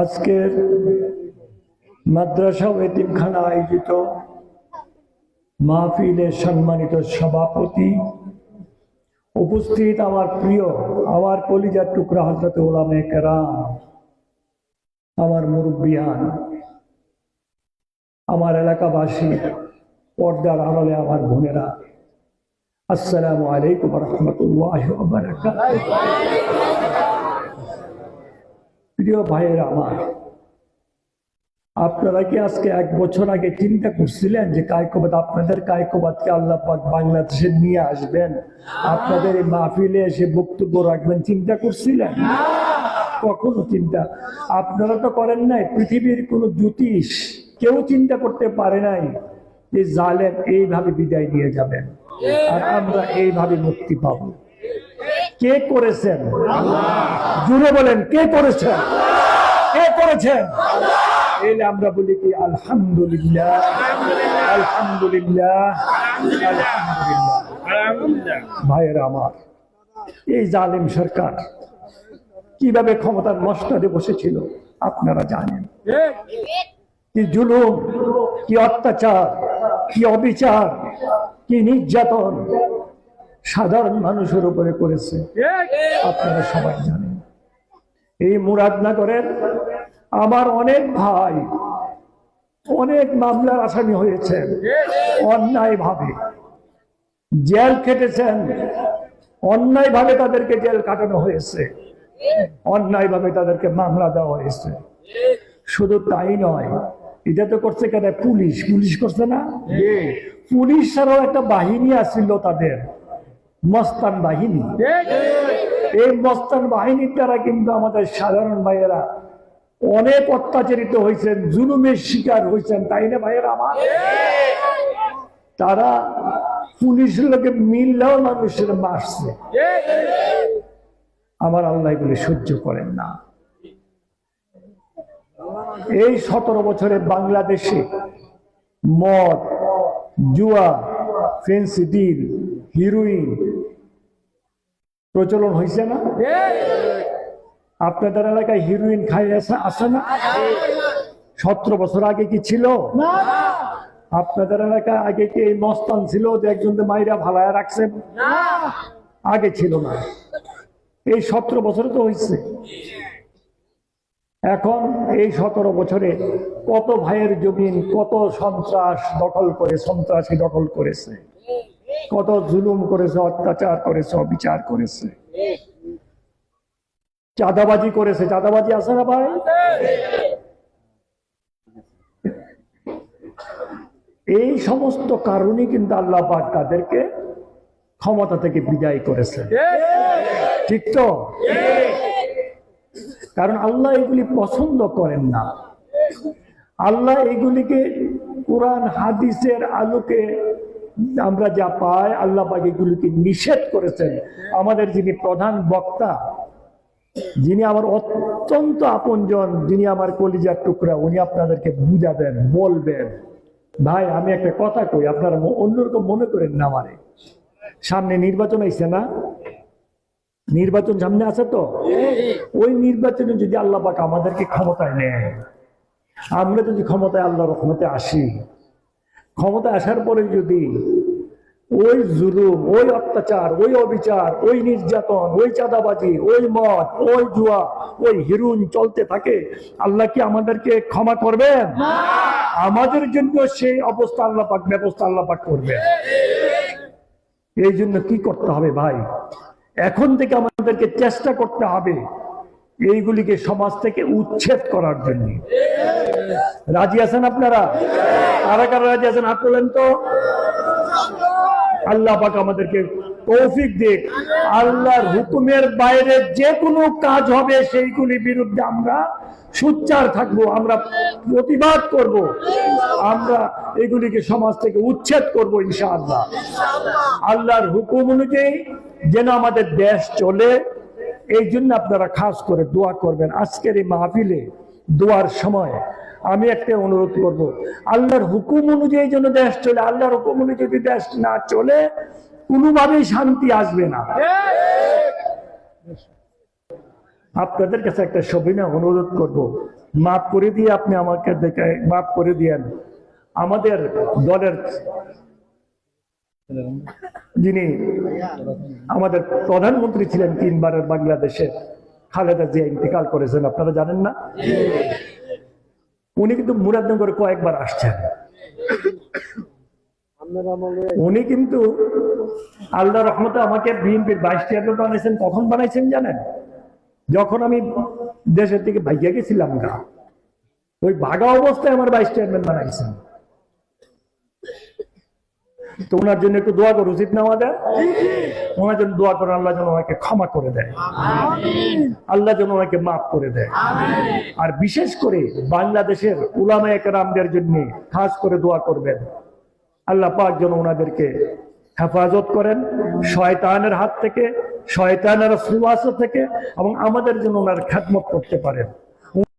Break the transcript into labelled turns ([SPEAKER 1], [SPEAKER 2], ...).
[SPEAKER 1] আজকের মাদ্রাসা ও এতিমখানা আয়োজিত মাহফিলের সম্মানিত সভাপতি উপস্থিত আমার প্রিয়, আমার কলিজার টুকরা হজরত ওলামে কেরাম, আমার মুরব্বিয়ান, আমার এলাকাবাসী, পর্দার আড়ালে আমার বোনেরা, আসসালামু আলাইকুম রহমতুল্লাহ প্রিয় ভাইয়ের আমার আপনারা কি আজকে এক বছর আগে চিন্তা করছিলেন যে কায়কবাদ আপনাদের কায়কবাদকে আল্লাহ পাক বাংলাদেশে নিয়ে আসবেন? আপনাদের এই মাহফিলে এসে বক্তব্য রাখবেন চিন্তা করছিলেন? কখনো চিন্তা? আপনারা তো করেন নাই পৃথিবীর কোনো জ্যোতিষ কেউ চিন্তা করতে পারে নাই যে জালেম এইভাবে বিদায় নিয়ে যাবেন আর আমরা এইভাবে মুক্তি পাব। কে করেছেন? জুড়ে বলেন, কে করেছেন কে করেছেন এলে আমরা বলি কি আলহামদুলিল্লাহ। আলহামদুলিল্লাহ। ভাইয়েরা আমার, এই জালিম সরকার কীভাবে ক্ষমতার মস্তাদে বসেছিল আপনারা জানেন। কি জুলুম, কি অত্যাচার, কি অবিচার, কি নির্যাতন সাধারণ মানুষের উপরে করেছে। আপনারা সবাই জানেন। এই মুরাদনগরের আমার অনেক ভাই, অনেক মামলার আসামি হয়েছেন অন্যায় ভাবে জেল খেটেছেন অন্যায় ভাবে তাদেরকে জেল কাটানো হয়েছে অন্যায় ভাবে তাদেরকে মামলা দেওয়া হয়েছে। শুধু তাই নয়, এটা তো করছে কেন? পুলিশ। পুলিশ করছে না? পুলিশ ছাড়াও একটা বাহিনী আসছিল তাদের, মস্তান বাহিনী। এই মস্তান বাহিনীর দ্বারা কিন্তু আমাদের সাধারণ ভাইয়েরা অনেক অত্যাচারিত হয়েছেন, জুলুমের শিকার হয়েছেন, তাই না ভাইয়েরা আমার? তারা পুলিশের লোকে মিললেও মানুষের মারছে। আমার আল্লাহ এগুলি সহ্য করেন না। এই সতেরো বছরে বাংলাদেশে মদ, জুয়া ফেন্সিডিল হিরোইন প্রচলন হয়েছে না? আপনাদের এলাকায় হিরোইন খাই আসে না? সতেরো বছর আগে কি ছিল? আপনাদের এলাকায় আগে কি এই মস্তান ছিল যে একজন মাইরা ভালায় রাখছেন আগে ছিল না। এই সতেরো বছরে তো হয়েছে এখন এই সতেরো বছরে কত ভাইয়ের জমিন কত সন্ত্রাস দখল করে সন্ত্রাসী দখল করেছে? কত জুলুম করেছে, অত্যাচার করেছে, অবিচার করেছে। চাঁদাবাজি করেছে। চাঁদাবাজি আছে না ভাই? এই সমস্ত কারণে কিন্তু আল্লাহ তাদেরকে ক্ষমতা থেকে বিদায় করেছে। ঠিক তো? কারণ আল্লাহ এগুলি পছন্দ করেন না। আল্লাহ এগুলিকে কোরআন, হাদিসের আলোকে আমরা যা পাই, আল্লাহ এগুলিকে নিষেধ করেছেন। আমাদের যিনি প্রধান বক্তা, যিনি আমার অত্যন্ত আপনজন, যিনি আমার কলিজার টুকরা, উনি আপনাদেরকে বুঝাবেন, বলবেন। ভাই, আমি একটা কথা কই, আপনারা অন্যরকম মনে করেন না আমারে। সামনে নির্বাচন আইছে না? নির্বাচন সামনে আছে তো? ওই নির্বাচনে যদি আল্লাহ আমাদেরকে ক্ষমতায় নেয়, আমরা যদি ক্ষমতায় আল্লাহ রহমতে আসি ক্ষমতা আসার পরে যদি ওই জুলুম ওই অত্যাচার ওই অবিচার ওই নির্যাতন ওই চাঁদাবাজি ওই মদ ওই জুয়া ওই হিরুন চলতে থাকে আল্লাহ কি আমাদেরকে ক্ষমা করবেন? আমাদের জন্য সেই অবস্থা আল্লাহ পাক ব্যবস্থা আল্লাহ পাক করবেন। এই জন্য কি করতে হবে ভাই? এখন থেকে আমাদেরকে চেষ্টা করতে হবে এইগুলিকে সমাজ থেকে উচ্ছেদ করার জন্য। রাজি আছেন আপনারা? কারা কারা রাজি আছেন, হাত তোলেন তো। আল্লাহ পাক আমাদেরকে তৌফিক দিক। আল্লাহর হুকুমের বাইরে যে কোনো কাজ হবে সেইগুলির বিরুদ্ধে আমরা থাকব, আমরা প্রতিবাদ করব। আমরা এগুলিকে সমাজ থেকে উচ্ছেদ করব, ইনশাআল্লাহ। আল্লাহর হুকুম অনুযায়ী যেন আমাদের দেশ চলে, এই জন্য আপনারা খাস করে দোয়া করবেন। আজকের এই মাহফিলে দোয়ার সময় আমি একটা অনুরোধ করব। আল্লাহর হুকুম অনুযায়ী যেন দেশ চলে, আল্লাহর হুকুম অনুযায়ী যদি দেশ না চলে, কোনোভাবেই শান্তি আসবে না। আপনাদের কাছে একটা সবিনয় অনুরোধ করব। মাফ করে দিয়ে আপনি আমাকে দেখে, মাফ করে দিয়েন। আমাদের দলের যিনি আমাদের প্রধানমন্ত্রী ছিলেন তিনবারের বাংলাদেশে, খালেদা জিয়া ইন্তেকাল করেছেন, আপনারা জানেন না? উনি কিন্তু মুরাদনগরে কয়েকবার আসছেন। উনি কিন্তু আল্লাহ রহমতে আমাকে বিএনপির বাইশ চেয়ারম্যান বানিয়েছেন। কখন বানাইছেন জানেন? যখন আমি দেশের থেকে ভাইয়া গেছিলাম গা, ওই ভাগা অবস্থায় আমার বাইশ চেয়ারম্যান বানাইছেন। তো ওনার জন্য একটু দোয়া করো উচিত না আমাদের? ওনার জন্য দোয়া করে আল্লাহ যেন ওনাকে ক্ষমা করে দেয়। আল্লাহ যেন ওনাকে মাফ করে দেয়। আর বিশেষ করে বাংলাদেশের উলামা একরামদের জন্য খাস করে দোয়া করবেন। আল্লাহ পাক যেন ওনাদেরকে হেফাজত করেন শয়তানের হাত থেকে শয়তানের সুবাস থেকে এবং আমাদের জন্য ওনার খ্যাতমত করতে পারেন।